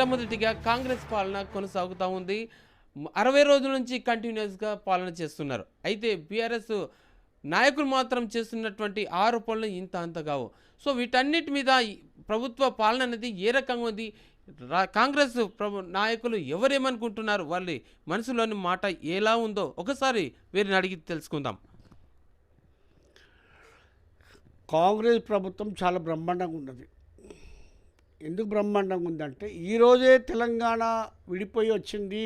మొట్టమొదటిగా కాంగ్రెస్ పాలన కొనసాగుతూ ఉంది. అరవై రోజుల నుంచి కంటిన్యూస్గా పాలన చేస్తున్నారు. అయితే బీఆర్ఎస్ నాయకులు మాత్రం చేస్తున్నటువంటి ఆరోపణలు ఇంత అంత కావు. సో వీటన్నిటి మీద ప్రభుత్వ పాలన అనేది ఏ రకంగా ఉంది? కాంగ్రెస్ ప్రభు నాయకులు ఎవరేమనుకుంటున్నారు? వాళ్ళ మనసులోని మాట ఎలా ఉందో ఒకసారి వీరిని అడిగి తెలుసుకుందాం. కాంగ్రెస్ ప్రభుత్వం చాలా బ్రహ్మాండంగా ఉన్నది. ఎందుకు బ్రహ్మాండంగా ఉందంటే ఈరోజే తెలంగాణ విడిపోయి వచ్చింది.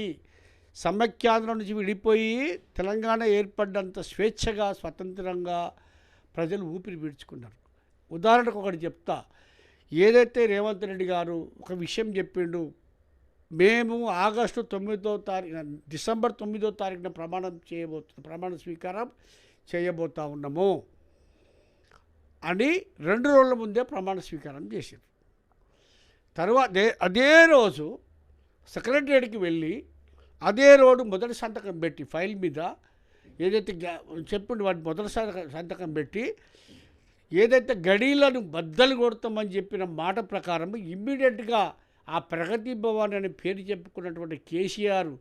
సమైక్యాంధ్ర నుంచి విడిపోయి తెలంగాణ ఏర్పడ్డంత స్వేచ్ఛగా స్వతంత్రంగా ప్రజలు ఊపిరి పీడ్చుకున్నారు ఉదాహరణకు ఒకటి చెప్తా. ఏదైతే రేవంత్ రెడ్డి గారు ఒక విషయం చెప్పిండు మేము ఆగస్టు తొమ్మిదో తారీఖు డిసెంబర్ తొమ్మిదో తారీఖున ప్రమాణం చేయబోతున్నాం ప్రమాణ స్వీకారం చేయబోతా ఉన్నాము అని రెండు రోజుల ముందే ప్రమాణ స్వీకారం చేశారు తర్వాత అదే రోజు సెక్రటరియట్కి వెళ్ళి అదే రోజు మొదటి సంతకం పెట్టి ఫైల్ మీద ఏదైతే చెప్పిండు వాటి మొదటి సంతకం సంతకం పెట్టి ఏదైతే గడీలను బద్దలు కొడతామని చెప్పిన మాట ప్రకారం ఇమ్మీడియట్గా ఆ ప్రగతి భవన్ అనే పేరు చెప్పుకున్నటువంటి కేసీఆర్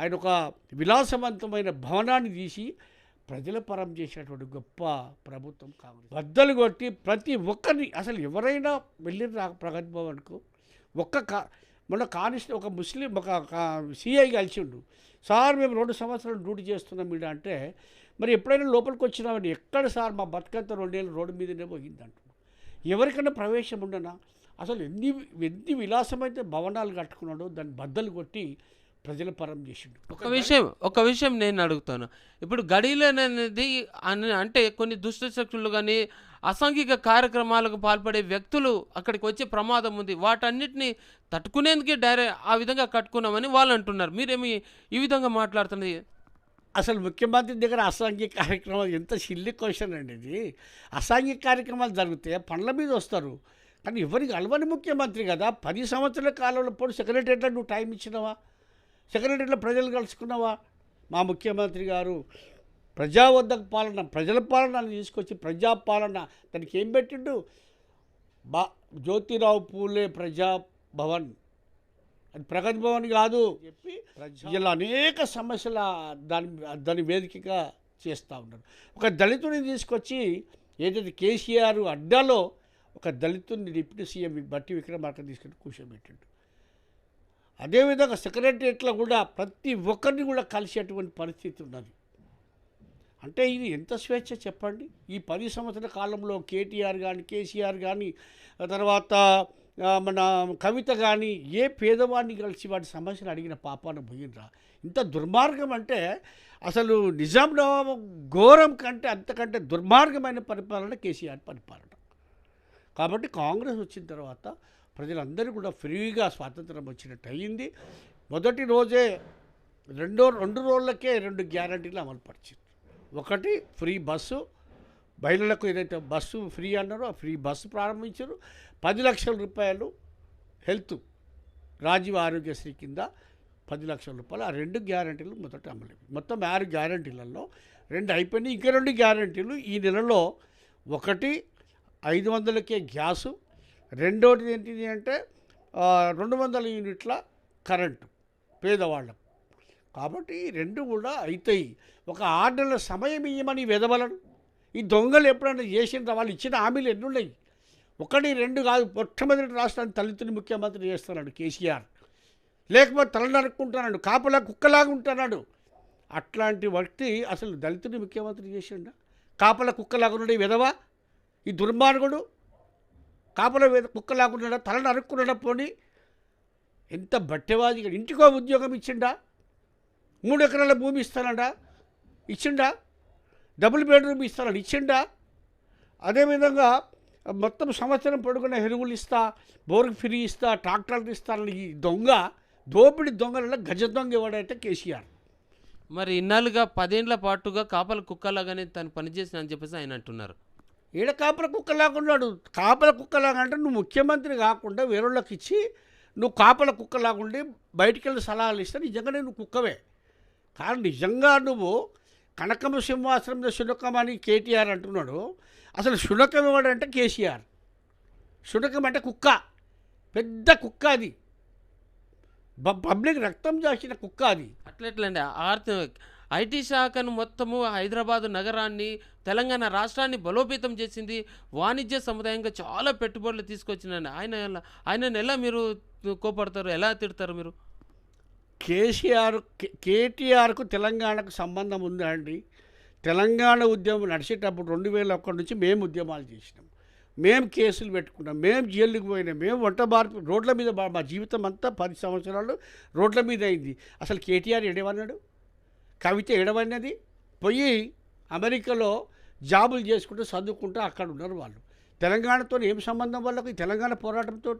ఆయన ఒక విలాసవంతమైన భవనాన్ని తీసి ప్రజల పరం చేసినటువంటి గొప్ప ప్రభుత్వం కాంగ్రెస్. బద్దలు కొట్టి ప్రతి ఒక్కరిని అసలు ఎవరైనా వెళ్ళిన ప్రగతి భవన్కు? ఒక్క కా మొన్న కానిస్ట్ ఒక ముస్లిం ఒక సిఐ కలిసిండు. సార్ మేము రెండు సంవత్సరాలు డ్యూటీ చేస్తున్నాం మీద అంటే మరి ఎప్పుడైనా లోపలికి వచ్చినామని ఎక్కడ సార్ మా బతుకంత రెండేళ్ళు రోడ్డు మీదనే పోయింది అంటున్నాడు ఎవరికైనా ప్రవేశం ఉండనా? అసలు ఎన్ని ఎన్ని విలాసమైతే భవనాలు కట్టుకున్నాడో దాన్ని బద్దలు కొట్టి ప్రజల పరం చేసిండు. ఒక విషయం ఒక విషయం నేను అడుగుతాను. ఇప్పుడు గడియలు అనేది అన- అంటే కొన్ని దుష్ట శక్తులు కానీ అసాంఘిక కార్యక్రమాలకు పాల్పడే వ్యక్తులు అక్కడికి వచ్చే ప్రమాదం ఉంది. వాటన్నిటిని తట్టుకునేందుకే డైరెక్ట్ ఆ విధంగా కట్టుకున్నామని వాళ్ళు అంటున్నారు. మీరేమి ఈ విధంగా మాట్లాడుతున్నది? అసలు ముఖ్యమంత్రి దగ్గర అసాంఘిక కార్యక్రమాలు ఎంత సిల్లి క్వశ్చన్ అండి ఇది. అసాంఘిక కార్యక్రమాలు జరిగితే పండ్ల మీద వస్తారు. కానీ ఎవరికి అలవని ముఖ్యమంత్రి కదా పది సంవత్సరాల కాలంలో పోటీ సెక్రటరీలో నువ్వు టైం ఇచ్చినావా? సెక్రటరీలో ప్రజలు కలుసుకున్నావా? మా ముఖ్యమంత్రి గారు ప్రజా వద్దకు పాలన ప్రజల పాలన తీసుకొచ్చి ప్రజా పాలన దానికి ఏం పెట్టిండు? బా జ్యోతిరావు పూలే ప్రజా భవన్. అది ప్రగతి భవన్ కాదు. చెప్పి ఇలా అనేక సమస్యల దాని దాని వేదికగా చేస్తూ ఉన్నారు. ఒక దళితుని తీసుకొచ్చి ఏదైతే కేసీఆర్ అడ్డాలో ఒక దళితుని డిప్యూటీ సీఎం బట్టి విక్రమార్క తీసుకొని కూర్చోబెట్టిండు. అదేవిధంగా సెక్రటరియట్లో కూడా ప్రతి ఒక్కరిని కూడా కలిసేటువంటి పరిస్థితి ఉన్నది. అంటే ఇది ఎంత స్వేచ్ఛ చెప్పండి? ఈ పది సంవత్సరాల కాలంలో కేటీఆర్ కానీ కేసీఆర్ కానీ తర్వాత మన కవిత కానీ ఏ పేదవాడిని కలిసి వాటి సమస్యలు అడిగిన పాపాన పోయినరా? ఇంత దుర్మార్గం అంటే అసలు నిజాం నవాబు ఘోరం కంటే అంతకంటే దుర్మార్గమైన పరిపాలన కేసీఆర్ పరిపాలన. కాబట్టి కాంగ్రెస్ వచ్చిన తర్వాత ప్రజలందరూ కూడా ఫ్రీగా స్వాతంత్రం వచ్చినట్టు అయ్యింది మొదటి రోజే రెండో రెండు రోజులకే రెండు గ్యారంటీలు అమలుపరిచింది ఒకటి ఫ్రీ బస్సు. మహిళలకు ఏదైతే బస్సు ఫ్రీ అన్నారో ఆ ఫ్రీ బస్సు ప్రారంభించారు. పది లక్షల రూపాయలు హెల్త్ రాజీవ్ ఆరోగ్యశ్రీ కింద పది లక్షల రూపాయలు ఆ రెండు గ్యారంటీలు మొదట అమలు మొత్తం ఆరు గ్యారంటీలలో రెండు అయిపోయినాయి. ఇంకా రెండు గ్యారంటీలు ఈ నెలలో. ఒకటి ఐదు వందలకే గ్యాసు రెండోది ఏంటిది అంటే రెండు వందల యూనిట్ల కరెంటు పేదవాళ్ళకు కాబట్టి రెండు కూడా అవుతాయి ఒక ఆర్డర్ల సమయం ఇవ్వమని వెదవలను. ఈ దొంగలు ఎప్పుడైనా చేసిన వాళ్ళు ఇచ్చిన హామీలు ఎన్ని ఉన్నాయి ఒకటి రెండు కాదు మొట్టమొదటి రాష్ట్రాన్ని తల్లితుని ముఖ్యమంత్రి చేస్తున్నాడు కేసీఆర్. లేకపోతే తల నరుక్కుంటున్నాడు కాపలా కుక్కలాగా ఉంటున్నాడు. అట్లాంటి వ్యక్తి అసలు దళితుని ముఖ్యమంత్రి చేసిండ? కాపల కుక్కలాగా ఉండే విధవా ఈ దుర్మార్గుడు? కాపల మీద కుక్క లేకుండా తల నరుక్కున్నాడా పోనీ? ఎంత బట్టెవాదిగా ఇంటికో ఉద్యోగం ఇచ్చిండా? మూడు ఎకరాల భూమి ఇస్తానడా? ఇచ్చిండా? డబుల్ బెడ్రూమ్ ఇస్తానని ఇచ్చిండా? అదేవిధంగా మొత్తం సంవత్సరం పడుకున్న ఎరువులు ఇస్తా బోర్కి ఫ్రీ ఇస్తా ట్రాక్టర్లు ఇస్తానని ఈ దొంగ దోపిడి దొంగలలో గజ దొంగ ఇవ్వడంటే కేసీఆర్. మరి ఇన్నాళ్ళుగా పదేండ్ల పాటుగా కాపల కుక్కలాగానే తను పనిచేసిన అని చెప్పేసి ఆయన అంటున్నారు. ఈడ కాపల కుక్కలాగా ఉన్నాడు. కాపల కుక్కలాగా అంటే నువ్వు ముఖ్యమంత్రి కాకుండా వేరేళ్ళకి ఇచ్చి నువ్వు కాపల కుక్కలాగా ఉండి బయటికి వెళ్ళి సలహాలు ఇస్తే నిజంగానే నువ్వు కుక్కవే. కానీ నిజంగా నువ్వు కనకమ సింహాసనం శునకం అని కేటీఆర్ అంటున్నాడు. అసలు శునకం ఎవడంటే కేసీఆర్. శునకం అంటే కుక్క. పెద్ద కుక్క అది. పబ్లిక్ రక్తం చేసిన కుక్క అది. అట్లెట్లండి? ఆర్థిక ఐటీ శాఖను మొత్తము హైదరాబాద్ నగరాన్ని తెలంగాణ రాష్ట్రాన్ని బలోపేతం చేసింది వాణిజ్య సముదాయంగా చాలా పెట్టుబడులు తీసుకొచ్చిందండి ఆయన ఎలా- ఆయనను ఎలా మీరు కోపడతారు ఎలా తిడతారు మీరు? కేసీఆర్ కే- కేటీఆర్కు తెలంగాణకు సంబంధం ఉందా అండి? తెలంగాణ ఉద్యమం నడిచేటప్పుడు రెండు వేల ఒకటి నుంచి మేము ఉద్యమాలు చేసినాం. మేము కేసులు పెట్టుకున్నాం. మేము జైలుకి పోయినాం. మేము వంట మార్పు రోడ్ల మీద మా జీవితం అంతా పది సంవత్సరాలు రోడ్ల మీద అయింది. అసలు కేటీఆర్ ఎడవన్నాడు? కవిత ఎడవన్నది పోయి అమెరికాలో జాబులు చేసుకుంటూ చదువుకుంటూ అక్కడ ఉన్నారు వాళ్ళు. తెలంగాణతో ఏం సంబంధం వాళ్ళకి? తెలంగాణ పోరాటంతో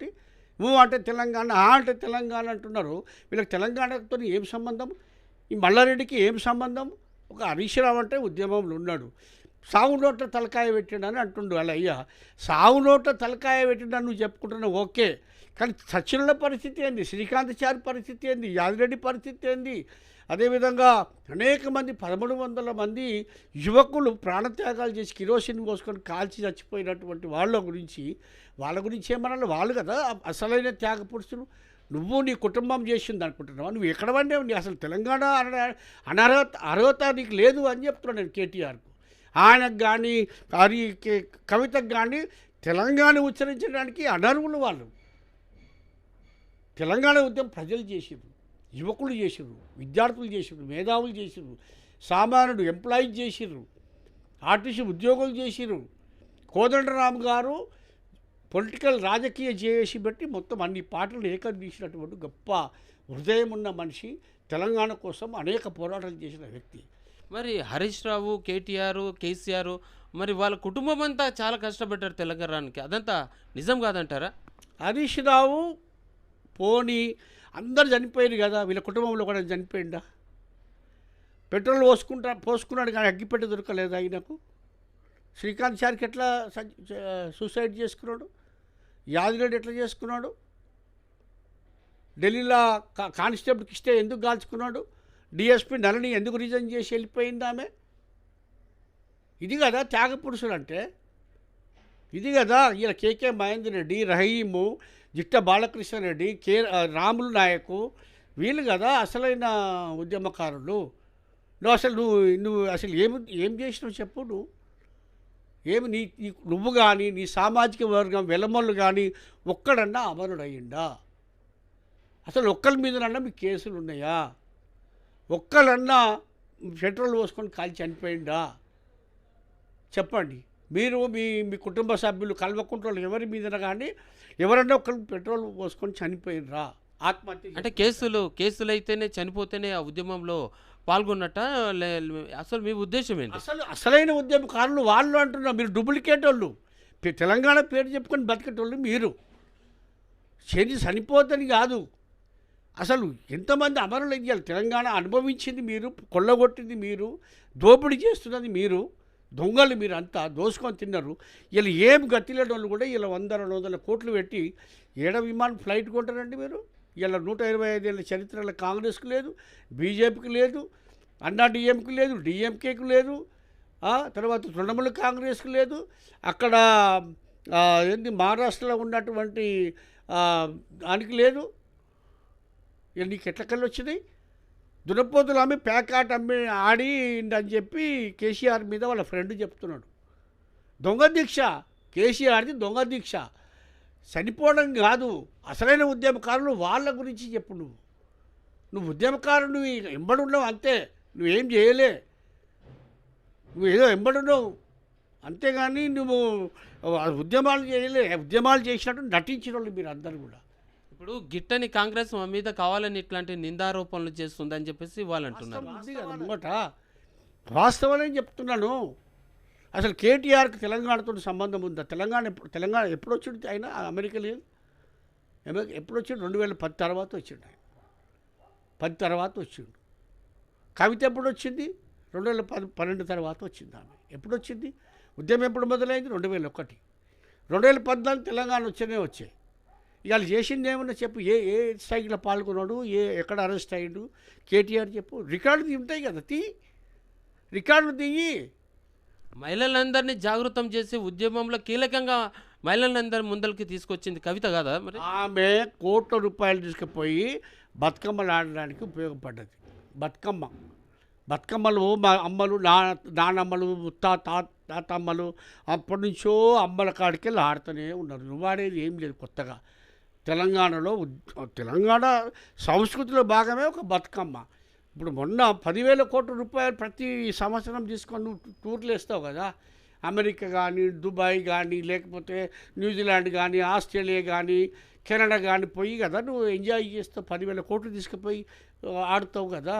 నువ్వు అంటే తెలంగాణ ఆ అంటే తెలంగాణ అంటున్నారు. వీళ్ళకి తెలంగాణతో ఏం సంబంధం? ఈ మల్లారెడ్డికి ఏం సంబంధం? ఒక హరీష్ రావు అంటే ఉద్యమంలో ఉన్నాడు. సాగు నోట్ల తలకాయ పెట్టిండని అంటుండు వాళ్ళ అయ్యా సాగు నోట్ల తలకాయ పెట్టిండని నువ్వు చెప్పుకుంటున్నావు? ఓకే. కానీ సచినుల పరిస్థితి ఏంది? శ్రీకాంతచారి పరిస్థితి ఏంది? యాదిరెడ్డి పరిస్థితి ఏంది? అదేవిధంగా అనేక మంది పదమూడు వందల మంది యువకులు ప్రాణత్యాగాలు చేసి కిరోసిన్ పోసుకొని కాల్చి చచ్చిపోయినటువంటి వాళ్ళ గురించి వాళ్ళ గురించి ఏమన్నా వాళ్ళు కదా అసలైన త్యాగ పురుషులు నువ్వు నీ కుటుంబం చేసింది అనుకుంటున్నావు? నువ్వు ఎక్కడ పడినావు? నీ అసలు తెలంగాణ అన- అనర్హత అర్హత నీకు లేదు అని చెప్తున్నాను నేను కేటీఆర్కు. ఆయనకు కానీ అది కవితకు కానీ తెలంగాణ ఉచ్చరించడానికి అనర్హులు వాళ్ళు. తెలంగాణ ఉద్యమం ప్రజలు చేసింది యువకులు చేసిర్రు విద్యార్థులు చేసిర్రు మేధావులు చేసిర్రు సామాన్యుడు ఎంప్లాయీస్ చేసిర్రు ఆర్టీసీ ఉద్యోగులు చేసిర్రు. కోదండరామ్ గారు పొలిటికల్ రాజకీయ చేసి పెట్టి మొత్తం అన్ని పాటలు ఏకం తీసినటువంటి గొప్ప హృదయం ఉన్న మనిషి తెలంగాణ కోసం అనేక పోరాటాలు చేసిన వ్యక్తి. మరి హరీష్ రావు కేటీఆర్ కేసీఆర్ మరి వాళ్ళ కుటుంబం అంతా చాలా కష్టపడ్డారు తెలంగాణకి. అదంతా నిజం కాదంటారా? హరీష్ రావు పోని అందరు చనిపోయారు కదా వీళ్ళ కుటుంబంలో కూడా చనిపోయిందా? పెట్రోల్ పోసుకుంటా పోసుకున్నాడు కానీ అగ్గిపెట్టి దొరకలేదు ఆయనకు? శ్రీకాంత్ సార్కి ఎట్లా సజ్- సూసైడ్ చేసుకున్నాడు? యాదగిరెడ్డి ఎట్లా చేసుకున్నాడు? ఢిల్లీలో కా- కానిస్టేబుల్కి ఇస్తే ఎందుకు కాల్చుకున్నాడు? డిఎస్పి నలని ఎందుకు రిజైన్ చేసి వెళ్ళిపోయింది ఆమె? ఇది కదా త్యాగ పురుషులు అంటే. ఇది కదా ఈయన కేకే మహేందర్ రెడ్డి రహీము జిట్ట బాలకృష్ణారెడ్డి కే రాములు నాయకు వీళ్ళు కదా అసలైన ఉద్యమకారులు. నువ్వు అసలు నువ్వు నువ్వు అసలు ఏమి ఏం చేసినావు చెప్పు నువ్వు. ఏమి నీ నీ- నువ్వు కానీ నీ సామాజిక వర్గం వెలమల్లు కానీ ఒక్కడన్నా అమరుడయ్యిండా? అసలు ఒక్కరి మీదనన్నా మీ కేసులు ఉన్నాయా? ఒక్కలన్నా పెట్రోల్ పోసుకొని కాల్చి చనిపోయిందా చెప్పండి. మీరు మీ మీ కుటుంబ సభ్యులు కల్వకుంట్రోలు ఎవరి మీదన కానీ ఎవరన్నా ఒకరు పెట్రోల్ పోసుకొని చనిపోయినరా ఆత్మహత్య అంటే కేసులు కేసులు అయితేనే చనిపోతేనే ఆ ఉద్యమంలో పాల్గొన్నట్ట అసలు మీ ఉద్దేశం ఏంటి? అసలు అసలైన ఉద్యమకారులు వాళ్ళు అంటున్నారు. మీరు డూప్లికేట్ వాళ్ళు తెలంగాణ పేరు చెప్పుకొని బతికేటోళ్ళు మీరు. శని చనిపోతని కాదు. అసలు ఎంతమంది అమరులు అయ్యారు తెలంగాణ అనుభవించింది మీరు కొల్లగొట్టింది మీరు దోపిడీ చేస్తున్నది మీరు. దొంగలు మీరు అంతా దోసుకొని తిన్నారు. వీళ్ళు ఏం గతిలేని వాళ్ళు కూడా వీళ్ళ వంద రెండు వందల కోట్లు పెట్టి ఏడ విమానం ఫ్లైట్ కొంటారండి మీరు? వీళ్ళ నూట ఇరవై ఐదేళ్ళ చరిత్రలో కాంగ్రెస్కు లేదు బీజేపీకి లేదు అన్నా డిఎంకి లేదు డిఎంకేకి లేదు తర్వాత తృణమూల కాంగ్రెస్కి లేదు. అక్కడ ఏంది మహారాష్ట్రలో ఉన్నటువంటి దానికి లేదు. ఇక నీకు కళ్ళు వచ్చినాయి దునపోతులు అమ్మి ప్యాకాట్ అమ్మి ఆడి అని చెప్పి కేసీఆర్ మీద వాళ్ళ ఫ్రెండ్ చెప్తున్నాడు. దొంగ దీక్ష కేసీఆర్ది దొంగ దీక్ష. చనిపోవడం కాదు అసలైన ఉద్యమకారులు వాళ్ళ గురించి చెప్పు నువ్వు. నువ్వు ఉద్యమకారుడు ఎంబడున్నావు అంతే నువ్వేం చేయలే. నువ్వు ఏదో ఎంబడున్నావు. అంతేగాని నువ్వు ఉద్యమాలు చేయలే ఉద్యమాలు చేసినట్టు నటించిన వాళ్ళు మీరు అందరు కూడా. ఇప్పుడు గిట్టని కాంగ్రెస్ మా మీద కావాలని ఇట్లాంటి నిందారోపణలు చేస్తుందని చెప్పేసి వాళ్ళు అంటున్నారు. వాస్తవం ఉంది కదా ముంగట చెప్తున్నాను. అసలు కేటీఆర్కి తెలంగాణతో సంబంధం ఉందా? తెలంగాణ ఎప్పుడు తెలంగాణ ఎప్పుడు వచ్చిండు ఆయన? అమెరికా లేదు అమెరికా ఎప్పుడు వచ్చిండు? రెండు వేల పది తర్వాత వచ్చిండు ఆయన. పది తర్వాత వచ్చిండు. కవిత ఎప్పుడు వచ్చింది? రెండు వేల పది పన్నెండు తర్వాత వచ్చింది ఆమె. ఎప్పుడు వచ్చింది? ఉద్యమం ఎప్పుడు మొదలైంది? రెండు వేల ఒకటి. రెండు వేల పద్నాలుగు తెలంగాణ వచ్చనే వచ్చాయి. ఇవాళ చేసింది ఏమన్నా చెప్పు ఏ ఏ స్ట్రైక్లో పాల్గొన్నాడు ఏ ఎక్కడ అరెస్ట్ అయ్యాడు కేటీఆర్ చెప్పు రికార్డు ఉంటాయి కదా తీ. రికార్డులు తీయి. మహిళలందరినీ జాగృతం చేసి ఉద్యమంలో కీలకంగా మహిళలందరి ముందరికి తీసుకొచ్చింది కవిత కదా మరి? ఆమె కోట్ల రూపాయలు తీసుకుపోయి బతుకమ్మలు ఆడడానికి ఉపయోగపడ్డది. బతుకమ్మ. బతుకమ్మలు మా అమ్మలు నా నానమ్మలు తా తా తాతమ్మలు అప్పటి నుంచో అమ్మల కాడికి వెళ్ళి ఆడుతూనే ఉన్నారు. నువ్వాడేది ఏం లేదు కొత్తగా. తెలంగాణలో తెలంగాణ సంస్కృతిలో భాగమే ఒక బతుకమ్మ. ఇప్పుడు మొన్న పదివేల కోట్ల రూపాయలు ప్రతి సంవత్సరం తీసుకొని నువ్వు టూర్లు వేస్తావు కదా. అమెరికా కానీ దుబాయ్ కానీ లేకపోతే న్యూజిలాండ్ కానీ ఆస్ట్రేలియా కానీ కెనడా కానీ పోయి కదా నువ్వు ఎంజాయ్ చేస్తావు పదివేల కోట్లు తీసుకుపోయి ఆడుతావు కదా.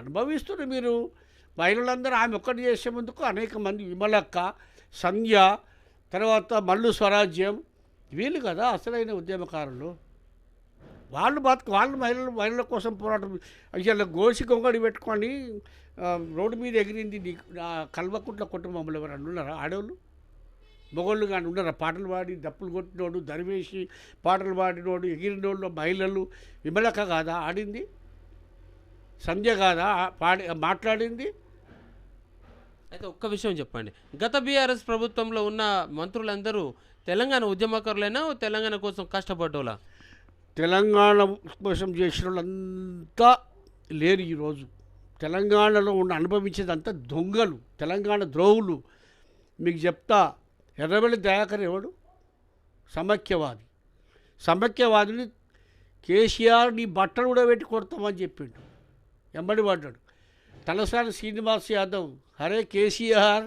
అనుభవిస్తున్నారు మీరు. మహిళలందరూ ఆమె ఒక్కటి చేసే ముందుకు అనేక మంది విమలక్క సంధ్య తర్వాత మల్లు స్వరాజ్యం వీళ్ళు కదా అసలైన ఉద్యమకారులు. వాళ్ళు బతుకు వాళ్ళు మహిళలు మహిళల కోసం పోరాటం అసలు గోసి కొంగడి పెట్టుకొని రోడ్డు మీద ఎగిరింది కల్వకుంట్ల కుటుంబంలో ఎవరన్నా ఉన్నారా? ఆడవాళ్ళు మొగోళ్ళు కానీ ఉన్నారా? పాటలు పాడి దప్పులు కొట్టినోడు దరివేసి పాటలు పాడినోడు ఎగిరినోళ్ళు మహిళలు. విమలక కాదా? ఆడింది? సంధ్య కాదా? పాడి మాట్లాడింది? అయితే ఒక్క విషయం చెప్పండి. గత బీఆర్ఎస్ ప్రభుత్వంలో ఉన్న మంత్రులందరూ తెలంగాణ ఉద్యమకారులైనా తెలంగాణ కోసం కష్టపడ్డోలా? తెలంగాణ కోసం చేసిన వాళ్ళంతా లేరు ఈరోజు. తెలంగాణలో ఉన్న అనుభవించేదంతా దొంగలు తెలంగాణ ద్రోహులు. మీకు చెప్తా ఎర్రబెల్లి దయాకర్ ఎవడు? సమైక్యవాది. సమైక్యవాదిని కేసీఆర్ నీ బట్టలు కూడా పెట్టి కొడతామని చెప్పిండు. ఎంబడి పడ్డాడు. తలసాని శ్రీనివాస్ యాదవ్ అరే కేసీఆర్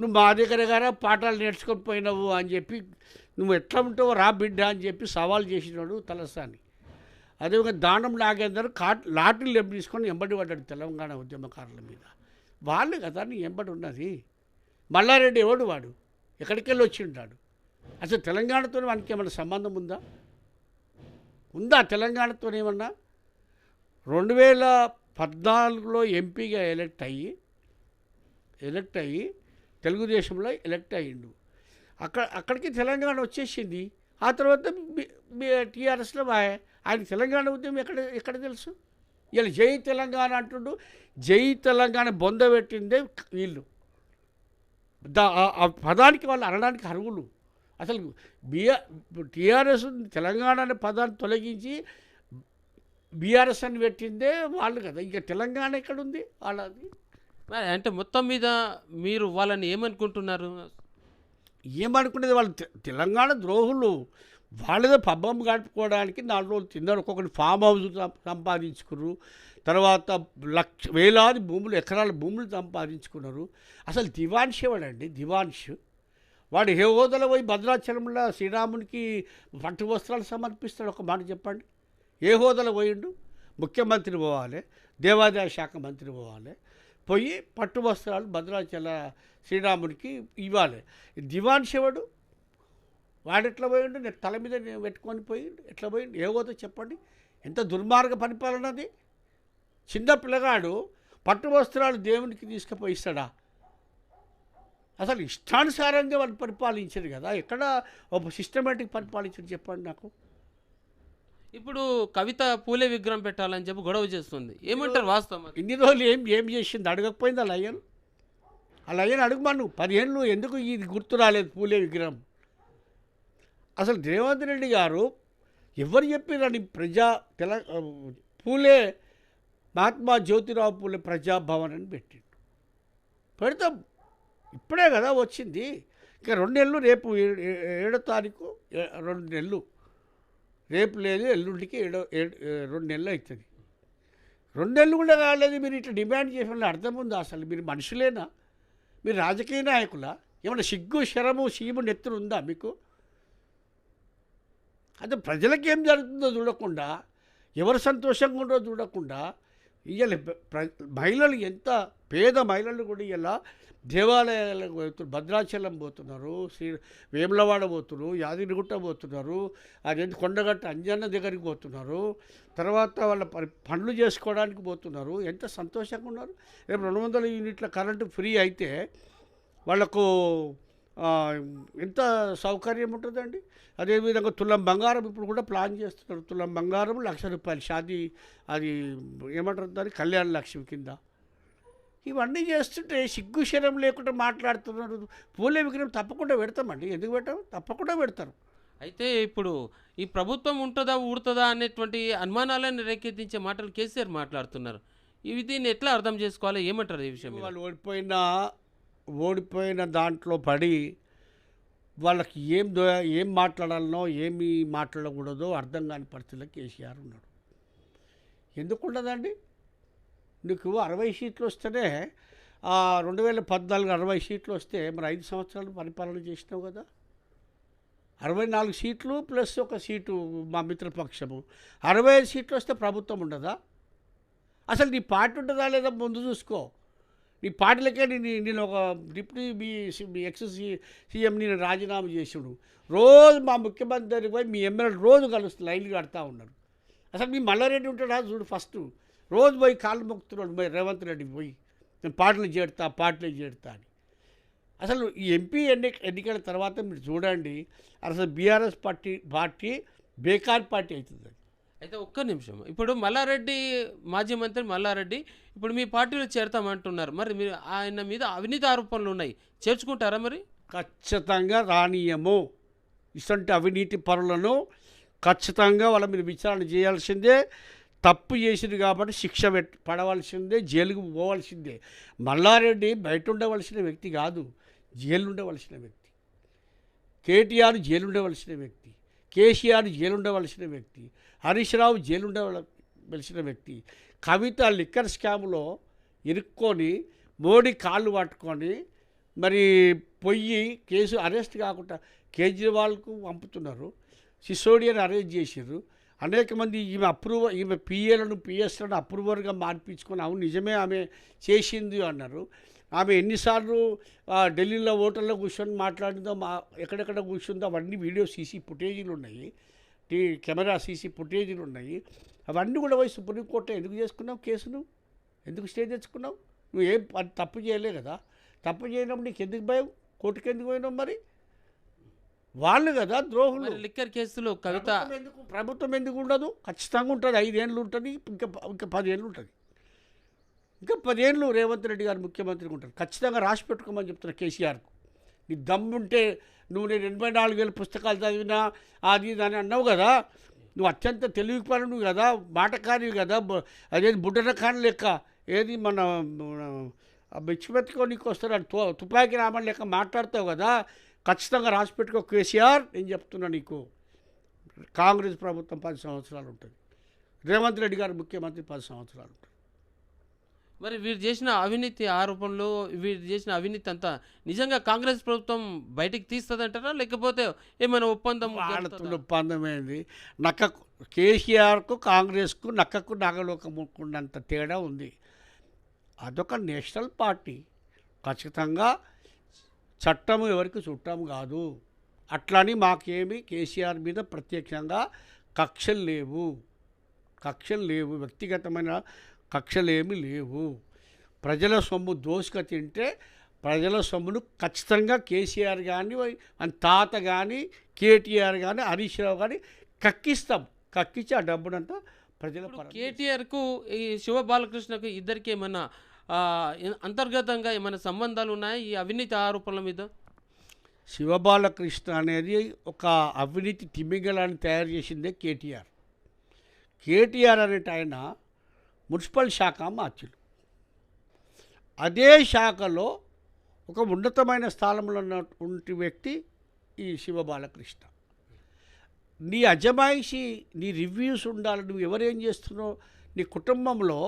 నువ్వు మా దగ్గర గారా పాఠాలు నేర్చుకొని పోయినావు అని చెప్పి నువ్వు ఎట్లా ఉంటావో రా బిడ్డ అని చెప్పి సవాల్ చేసినాడు తలసాని. అదేవిధంగా దానం నాగేందర్ కాట్ లాటరీలు ఎంబడి తీసుకొని ఎంబడి పడ్డాడు తెలంగాణ ఉద్యమకారుల మీద. వాళ్ళు కదా నీ ఎంబడి ఉన్నది. మల్లారెడ్డి ఎవడు వాడు? ఎక్కడికెళ్ళి వచ్చి ఉంటాడు అసలు తెలంగాణతో వానికి ఏమైనా సంబంధం ఉందా? ఉందా తెలంగాణతో ఏమన్నా? రెండు వేల పద్నాలుగులో ఎంపీగా ఎలక్ట్ అయ్యి ఎలక్ట్ అయ్యి తెలుగుదేశంలో ఎలక్ట్ అయ్యిండు. అక్కడ అక్కడికి తెలంగాణ వచ్చేసింది. ఆ తర్వాత టీఆర్ఎస్లో ఆయన తెలంగాణ ఉద్యమం ఎక్కడ ఎక్కడ తెలుసు? ఇలా జై తెలంగాణ అంటుండు. జై తెలంగాణ బొంద పెట్టిందే వీళ్ళు. దా ఆ- ఆ పదానికి వాళ్ళు అనడానికి అర్హులు. అసలు బిఆర్ టీఆర్ఎస్ తెలంగాణ అనే పదాన్ని తొలగించి బీఆర్ఎస్ అని పెట్టిందే వాళ్ళు కదా. ఇంకా తెలంగాణ ఎక్కడుంది? వాళ్ళది. మరి అంటే మొత్తం మీద మీరు వాళ్ళని ఏమనుకుంటున్నారు? ఏమనుకునేది వాళ్ళు తెలంగాణ ద్రోహులు. వాళ్ళదే పబ్బం గడుపుకోవడానికి నాలుగు రోజులు తిన్నారు. ఒక్కొక్కటి ఫామ్ హౌస్ సంపాదించుకున్నారు తర్వాత లక్ష వేలాది భూములు ఎకరాల భూములు సంపాదించుకున్నారు. అసలు దివాన్ష్ ఎవడండి? దివాన్ష్. వాడు ఏ హోదాలో పోయి భద్రాచలంలో శ్రీరామునికి పట్టు వస్త్రాలు సమర్పిస్తాడు. ఒక మాట చెప్పండి. ఏ హోదాలో పోయిండు? ముఖ్యమంత్రి పోవాలి దేవాదాయ శాఖ మంత్రి పోవాలి. పోయి పట్టు వస్త్రాలు భద్రాచల శ్రీరామునికి ఇవ్వాలి. దివాన్ శివుడు వాడు ఎట్లా పోయిండు? నేను తల మీద నేను పెట్టుకొని పోయిండు. ఎట్లా పోయిండు? ఏ హోదా చెప్పండి? ఎంత దుర్మార్గ పరిపాలనది చిన్న పిల్లగాడు పట్టు వస్త్రాలు దేవునికి తీసుకుపోయి ఇస్తాడా? అసలు ఇష్టానుసారంగా వాళ్ళు పరిపాలించారు కదా. ఎక్కడ ఒక సిస్టమేటిక్ పరిపాలించారు చెప్పండి నాకు. ఇప్పుడు కవిత పూలే విగ్రహం పెట్టాలని చెప్పి గొడవ చేస్తుంది. ఏమంటారు వాస్తవం? ఇన్ని రోజులు ఏం ఏం చేసింది? అడగకపోయింది అలా అయ్యను అలా అయ్యను అడుగుమను పదిహేను ఎందుకు ఇది గుర్తు రాలేదు పూలే విగ్రహం? అసలు రేవంత్ రెడ్డి గారు ఎవరు చెప్పిరని ప్రజా తెల పూలే మహాత్మా జ్యోతిరావు పూలే ప్రజాభవన్ అని పెట్టిండు పెడతాం. ఇప్పుడే కదా వచ్చింది. ఇంకా రెండు నెలలు రేపు ఏడో తారీఖు రెండు నెలలు. రేపు లేదు ఎల్లుండికి ఏడో ఏడు రెండు నెలలు అవుతుంది. రెండు నెలలు కూడా కాలేదు మీరు ఇట్లా డిమాండ్ చేసిన అర్థం ఉందా అసలు? మీరు మనుషులేనా? మీరు రాజకీయ నాయకులా? ఏమన్నా సిగ్గు శరము సీము నెత్తులు ఉందా మీకు? అదే ప్రజలకి ఏం జరుగుతుందో చూడకుండా ఎవరు సంతోషంగా ఉండో చూడకుండా ఇవాళ ప్ర మహిళలు ఎంత పేద మహిళలు కూడా ఇలా దేవాలయాలకు పోతున్నారు భద్రాచలం పోతున్నారు శ్రీ వేములవాడ పోతున్నారు యాదగిరిగుట్ట పోతున్నారు అదేంటి కొండగట్ట అంజన్న దగ్గరికి పోతున్నారు. తర్వాత వాళ్ళ పనులు చేసుకోవడానికి పోతున్నారు. ఎంత సంతోషంగా ఉన్నారు. రేపు రెండు వందల యూనిట్ల కరెంటు ఫ్రీ అయితే వాళ్ళకు ఎంత సౌకర్యం ఉంటుందండి? అదేవిధంగా తులం బంగారం ఇప్పుడు కూడా ప్లాన్ చేస్తున్నారు. తులం బంగారం లక్ష రూపాయలు షాదీ అది ఏమంటారు దాన్ని? కళ్యాణ లక్ష్మి కింద. ఇవన్నీ చేస్తుంటే సిగ్గు శరం లేకుండా మాట్లాడుతున్నారు పూలే విగ్రహం తప్పకుండా పెడతామండి. ఎందుకు పెట్టాం తప్పకుండా పెడతారు. అయితే ఇప్పుడు ఈ ప్రభుత్వం ఉంటుందా ఊడుతుందా అనేటువంటి అనుమానాలను రేకెత్తించే మాటలు కేసీఆర్ మాట్లాడుతున్నారు. ఇవి దీన్ని ఎట్లా అర్థం చేసుకోవాలి? ఏమంటారు ఈ విషయం? వాళ్ళు ఓడిపోయిన ఓడిపోయిన దాంట్లో పడి వాళ్ళకి ఏం దో ఏం మాట్లాడాలనో ఏమి మాట్లాడకూడదో అర్థం కాని పరిస్థితిలో కేసీఆర్ ఉన్నాడు. ఎందుకు ఉండదండి? నీకు అరవై సీట్లు వస్తేనే రెండు వేల పద్నాలుగు అరవై సీట్లు వస్తే మరి ఐదు సంవత్సరాలు పరిపాలన చేసినావు కదా. అరవై నాలుగు సీట్లు ప్లస్ ఒక సీటు మా మిత్రపక్షము. అరవై ఐదు సీట్లు వస్తే ప్రభుత్వం ఉండదా? అసలు నీ పార్టీ ఉంటుందా లేదా ముందు చూసుకో. నీ పార్టీలకే నేను నేను ఒక డిప్యూటీ మీ ఎక్స్ సీఎం నేను రాజీనామా చేసాడు. రోజు మా ముఖ్యమంత్రి పోయి మీ ఎమ్మెల్యే రోజు కలుస్తూ లైన్లు కడతా ఉన్నారు అసలు మీ మల్లారెడ్డి ఉంటాడా? చూడు ఫస్ట్. రోజు పోయి కాళ్ళు మొక్కుతున్నాడు పోయి రేవంత్ రెడ్డి పోయి నేను పార్టీలు చేరుతా పార్టీలు చేరుతా అని. అసలు ఈ ఎంపీ ఎన్ని ఎన్నికల తర్వాత మీరు చూడండి అసలు బీఆర్ఎస్ పార్టీ పార్టీ బేకార్ పార్టీ అవుతుంది. అయితే ఒక్క నిమిషం. ఇప్పుడు మల్లారెడ్డి మాజీ మంత్రి మల్లారెడ్డి ఇప్పుడు మీ పార్టీలో చేరతామంటున్నారు. మరి మీరు ఆయన మీద అవినీతి ఆరోపణలు ఉన్నాయి. చేర్చుకుంటారా మరి? ఖచ్చితంగా రానీయము. ఇటువంటి అవినీతి పరులను ఖచ్చితంగా వాళ్ళ మీద విచారణ చేయాల్సిందే. తప్పు చేసింది కాబట్టి శిక్ష పడవలసిందే జైలుకు పోవాల్సిందే. మల్లారెడ్డి బయట ఉండవలసిన వ్యక్తి కాదు. జైలు ఉండవలసిన వ్యక్తి. కేటీఆర్ జైలు ఉండవలసిన వ్యక్తి. కేసీఆర్ జైలు ఉండవలసిన వ్యక్తి. హరీష్ రావు జైలు ఉండవలసిన వ్యక్తి. కవిత లిక్కర్ స్కామ్లో ఇరుక్కొని మోడీ కాళ్ళు పట్టుకొని మరి పొయ్యి కేసు అరెస్ట్ కాకుండా కేజ్రీవాల్కు పంపుతున్నారు. సిసోడియన్ అరెస్ట్ చేసారు అనేక మంది ఈమె అప్రూవ్ ఈమె పిఏలను పిఎస్లను అప్రూవర్గా మార్పించుకొని అవును నిజమే ఆమె చేసింది అన్నారు. ఆమె ఎన్నిసార్లు ఢిల్లీలో ఓటర్లో కూర్చొని మాట్లాడిందో మా ఎక్కడెక్కడ కూర్చుందో అవన్నీ వీడియో సీసీ ఫుటేజీలు ఉన్నాయి. టీ కెమెరా సీసీ ఫుటేజీలు ఉన్నాయి. అవన్నీ కూడా పోయి సుప్రీంకోర్టు ఎందుకు చేసుకున్నావు కేసును? ఎందుకు స్టే తెచ్చుకున్నావు? నువ్వు ఏం తప్పు చేయలే కదా. తప్పు చేయనప్పుడు నీకు ఎందుకు భయం? కోర్టుకి ఎందుకు పోయినావు మరి? వాళ్ళు కదా ద్రోహులు. లిక్కర్ కేసులో కవిత ప్రభుత్వం ఎందుకు ప్రభుత్వం ఎందుకు ఉండదు? ఖచ్చితంగా ఉంటుంది. ఐదేళ్ళు ఉంటుంది. ఇంకా ఇంకా పదేళ్ళు ఉంటుంది. ఇంకా పదేళ్ళు రేవంత్ రెడ్డి గారు ముఖ్యమంత్రిగా ఉంటారు. ఖచ్చితంగా రాసి పెట్టుకోమని చెప్తున్నా కేసీఆర్కు. నీ దమ్ముంటే నువ్వు నేను ఎనభై నాలుగు వేల పుస్తకాలు చదివినా అది ఇది అని అన్నావు కదా. నువ్వు అత్యంత తెలివిపరుడు కదా మాటకారివి కదా బ- అదేది బుడ్డన కాని లెక్క. ఏది మన బిచ్చిమెత్తుకో నీకు వస్తారు తుపాకీ రామని లెక్క మాట్లాడతావు కదా. ఖచ్చితంగా రాసి పెట్టుకో కేసీఆర్ నేను చెప్తున్నా నీకు. కాంగ్రెస్ ప్రభుత్వం పది సంవత్సరాలు ఉంటుంది. రేవంత్ రెడ్డి గారు ముఖ్యమంత్రి పది సంవత్సరాలు ఉంటుంది. మరి వీరు చేసిన అవినీతి ఆరోపణలు వీరు చేసిన అవినీతి అంతా నిజంగా కాంగ్రెస్ ప్రభుత్వం బయటికి తీస్తుందంటారా? లేకపోతే ఏమైనా ఒప్పందం జరుగుతుందా? ఒప్పందమైంది? నక్క కేసీఆర్కు కాంగ్రెస్కు నక్కకు నాగలోకముకున్నంత తేడా ఉంది. అదొక నేషనల్ పార్టీ. ఖచ్చితంగా చట్టం ఎవరికి చుట్టం కాదు. అట్లని మాకేమి కేసీఆర్ మీద ప్రత్యక్షంగా కక్షలు లేవు. కక్షలు లేవు. వ్యక్తిగతమైన కక్షలేమి లేవు. ప్రజల సొమ్ము దోసుక తింటే ప్రజల సొమ్మును ఖచ్చితంగా కేసీఆర్ కానీ మన తాత కానీ కేటీఆర్ కానీ హరీష్ రావు కానీ కక్కిస్తాం. కక్కించి ఆ డబ్బునంతా ప్రజల కేటీఆర్కు ఈ శివ బాలకృష్ణకు ఇద్దరికి ఏమైనా ఆ, ఎ- అంతర్గతంగా ఏమైనా సంబంధాలు ఉన్నాయా ఈ అవినీతి ఆరోపణల మీద? శివబాలకృష్ణ అనేది ఒక అవినీతి తిమింగలాన్ని తయారు చేసిందే కేటీఆర్. కేటీఆర్ అనేటి ఆయన మున్సిపల్ శాఖ మార్చులు అదే శాఖలో ఒక ఉన్నతమైన స్థానంలో ఉన్నటువంటి వ్యక్తి ఈ శివబాలకృష్ణ. నీ అజమాయిషి నీ రివ్యూస్ ఉండాలి నువ్వు ఎవరేం చేస్తున్నావు? నీ కుటుంబంలో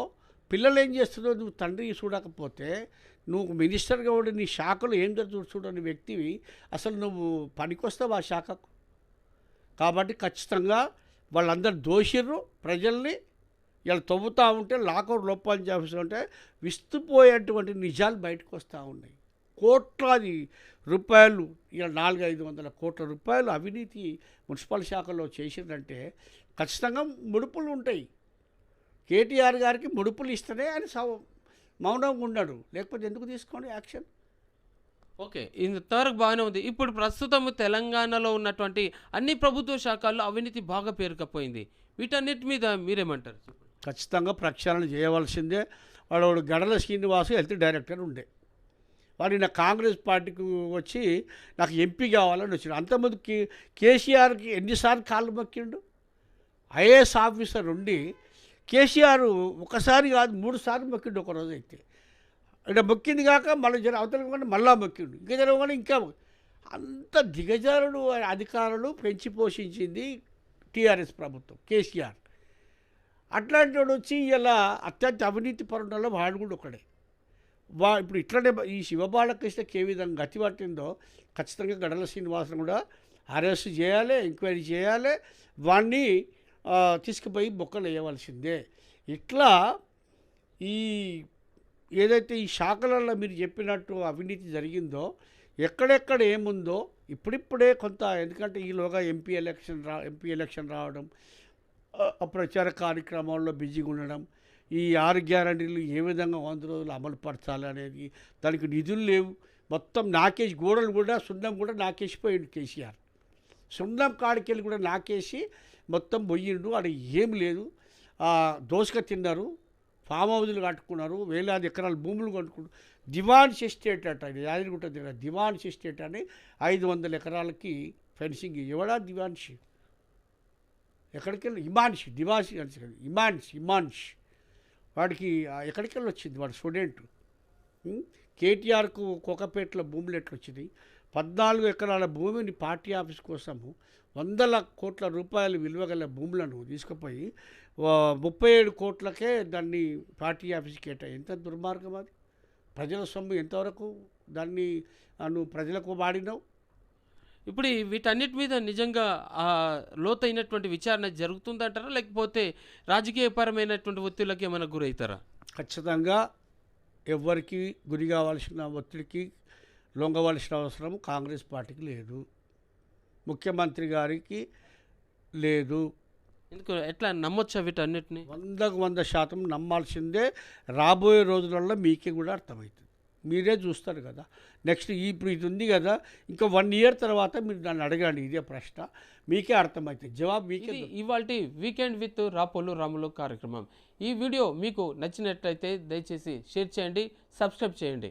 పిల్లలు ఏం చేస్తున్నావు? నువ్వు తండ్రి చూడకపోతే నువ్వు మినిస్టర్గా ఉండి నీ శాఖలు ఏం జరుగుతుంది చూడని వ్యక్తివి అసలు నువ్వు పనికొస్తావు ఆ శాఖకు? కాబట్టి ఖచ్చితంగా వాళ్ళందరూ దోషిర్రు ప్రజల్ని ఇలా తవ్వుతూ ఉంటే లాకౌట్ లోపాలు చేస్తుంటే విస్తుపోయేటువంటి నిజాలు బయటకు వస్తూ ఉన్నాయి. కోట్లాది రూపాయలు ఇలా నాలుగు ఐదు వందల కోట్ల రూపాయలు అవినీతి మున్సిపల్ శాఖలో చేసిందంటే ఖచ్చితంగా ముడుపులు ఉంటాయి. కేటీఆర్ గారికి ముడుపులు ఇస్తేనే ఆయన మౌనంగా ఉన్నాడు. లేకపోతే ఎందుకు తీసుకోండి యాక్షన్? ఓకే ఇంతవరకు బాగానే ఉంది. ఇప్పుడు ప్రస్తుతం తెలంగాణలో ఉన్నటువంటి అన్ని ప్రభుత్వ శాఖల్లో అవినీతి బాగా పేరుకపోయింది. వీటన్నిటి మీద మీరేమంటారు? ఖచ్చితంగా ప్రక్షాళన చేయవలసిందే. వాడు వాడు గడల శ్రీనివాసు హెల్త్ డైరెక్టర్ ఉండే. వాడు నా కాంగ్రెస్ పార్టీకి వచ్చి నాకు ఎంపీ కావాలని వచ్చిండు. అంతకుముందు కే కేసీఆర్కి ఎన్నిసార్లు కాళ్ళు మొక్కిండు? ఐఏఎస్ ఆఫీసర్ ఉండి కేసీఆర్ ఒకసారి కాదు మూడు సార్లు మొక్కిండు ఒక రోజు అయితే. ఇక్కడ మొక్కింది కాక మళ్ళీ జర అవతల కానీ మళ్ళా మొక్కిండు. ఇంకా జరగకుండా ఇంకా అంత దిగజారుడు అధికారులు పెంచి పోషించింది టీఆర్ఎస్ ప్రభుత్వం కేసీఆర్. అట్లాంటి వాడు వచ్చి ఇలా అత్యంత అవినీతి పరులలో వాడు కూడా ఒకడే. వా ఇప్పుడు ఇట్లనే ఈ శివబాలకృష్ణకి ఏ విధంగా గతి పట్టిందో ఖచ్చితంగా గడల శ్రీనివాసన్ కూడా అరెస్ట్ చేయాలి ఎంక్వైరీ చేయాలి. వాడిని తీసుకుపోయి బొక్కలు వేయవలసిందే. ఇట్లా ఈ ఏదైతే ఈ శాఖలలో మీరు చెప్పినట్టు అవినీతి జరిగిందో ఎక్కడెక్కడ ఏముందో ఇప్పుడిప్పుడే కొంత ఎందుకంటే ఈలోగా ఎంపీ ఎలక్షన్ రా ఎంపీ ఎలక్షన్ రావడం ప్రచార కార్యక్రమాల్లో బిజీగా ఉండడం ఈ ఆరు గ్యారంటీలు ఏ విధంగా వంద రోజులు అమలు పరచాలి అనేది దానికి నిధులు లేవు. మొత్తం నాకేసి గోడలు కూడా సున్నం కూడా నాకేసిపోయింది కేసీఆర్. సున్నం కాడికెళ్ళి కూడా నాకేసి మొత్తం పోయిండు ఆడ ఏం లేదు. దోసక తిన్నారు ఫామ్ హౌజులు కట్టుకున్నారు వేలాది ఎకరాల భూములు కట్టుకున్నారు దివాన్స్ ఎస్టేట్ అట ఇది యాదగిరిగుట్ట దగ్గర దివాన్స్ ఎస్టేట్ అని ఐదు వందల ఎకరాలకి ఫెన్సింగ్ ఎవడా దివాన్షి? ఎక్కడికి వెళ్ళి ఇమాన్షి దివాన్షి అని ఇమాన్షి ఇమాన్స్ ఇమాన్స్ వాడికి ఎక్కడికి వెళ్ళి వచ్చింది వాడు స్టూడెంట్? కేటీఆర్కు కోకపేటలో భూములు ఎట్లా వచ్చింది పద్నాలుగు ఎకరాల భూమిని పార్టీ ఆఫీస్ కోసము వందల కోట్ల రూపాయలు విలువ గల భూములను తీసుకుపోయి ముప్పై ఏడు కోట్లకే దాన్ని పార్టీ ఆఫీస్కి కేటా ఎంత దుర్మార్గం అది? ప్రజల సొమ్ము ఎంతవరకు దాన్ని నువ్వు ప్రజలకు వాడినావు? ఇప్పుడు వీటన్నిటి మీద నిజంగా లోతైనటువంటి విచారణ జరుగుతుందంటారా? లేకపోతే రాజకీయపరమైనటువంటి ఒత్తిళ్ళకి ఏమైనా గురవుతారా? ఖచ్చితంగా ఎవ్వరికి గురి కావాల్సిన ఒత్తిడికి లొంగవలసిన అవసరం కాంగ్రెస్ పార్టీకి లేదు. ముఖ్యమంత్రి గారికి లేదు. ఎందుకు? ఎట్లా నమ్మొచ్చా వీటన్నిటిని? వందకు వంద శాతం నమ్మాల్సిందే. రాబోయే రోజులలో మీకే కూడా అర్థమవుతుంది. మీరే చూస్తారు కదా. నెక్స్ట్ ఇప్పుడు ఇది ఉంది కదా. ఇంకా వన్ ఇయర్ తర్వాత మీరు దాన్ని అడగండి. ఇదే ప్రశ్న. మీకే అర్థమవుతుంది. జవాబు మీకే ఇవాళ వీకెండ్ విత్ రాపోలు రాములు కార్యక్రమం. ఈ వీడియో మీకు నచ్చినట్లయితే దయచేసి షేర్ చేయండి సబ్స్క్రైబ్ చేయండి.